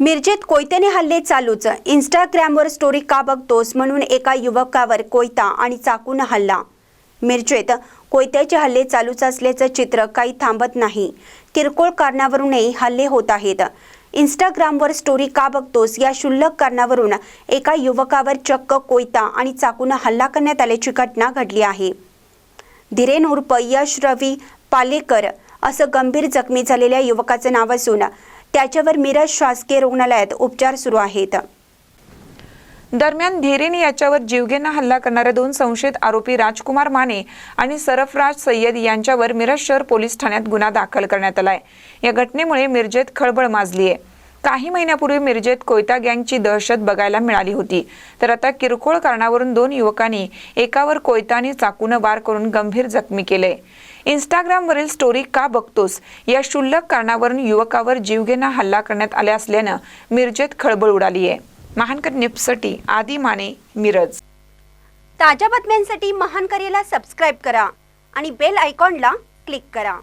मिरजेत कोयत्याने हल्ले चालूच. इंस्टाग्रामवर स्टोरी का बघतोस म्हणून एका युवकावर कोयता आणि चाकून हल्ला. मिरजेत कोयत्याचे हल्ले चालूच असल्याचं चित्र काही थांबत नाही. किरकोळ कारणावरूनही हल्ले होत आहेत. इंस्टाग्रामवर स्टोरी का बघतोस या क्षुल्लक कारणावरून एका युवकावर चक्क कोयता आणि चाकून हल्ला करण्यात आल्याची घटना घडली आहे. धीरेन उर्फ यश रवी पालेकर असं गंभीर जखमी झालेल्या युवकाचं नाव असून त्याच्यावर मिरज शासकीय रुग्णालयात उपचार सुरू आहेत. दरम्यान धीरेन याच्यावर जीवघेणा हल्ला करणाऱ्या दोन संशयित आरोपी राजकुमार माने आणि सरफराज सय्यद यांच्यावर मिरज शहर पोलीस ठाण्यात गुन्हा दाखल करण्यात आलाय. या घटनेमुळे मिरजेत खळबळ माजली आहे काही महिन्यापूर्वी मिरजेत कोयता गँगची दहशत बघायला मिळाली होती. तर आता किरकोळ कारणावरून दोन युवकांनी एकावर कोयताने चाकूनं वार करून गंभीर जखमी केले. इंस्टाग्रामवरील स्टोरी का बघतोस? या क्षुल्लक कारणावरून युवकावर जीवघेणा हल्ला करण्यात आल्या असल्यानं मिरजेत खळबळ उडाली आहे महानकर निपसटी आदी माने मिरज. ताज्या बातम्यांसाठी महानकरेला सबस्क्राईब करा आणि बेल आयकॉनला क्लिक करा.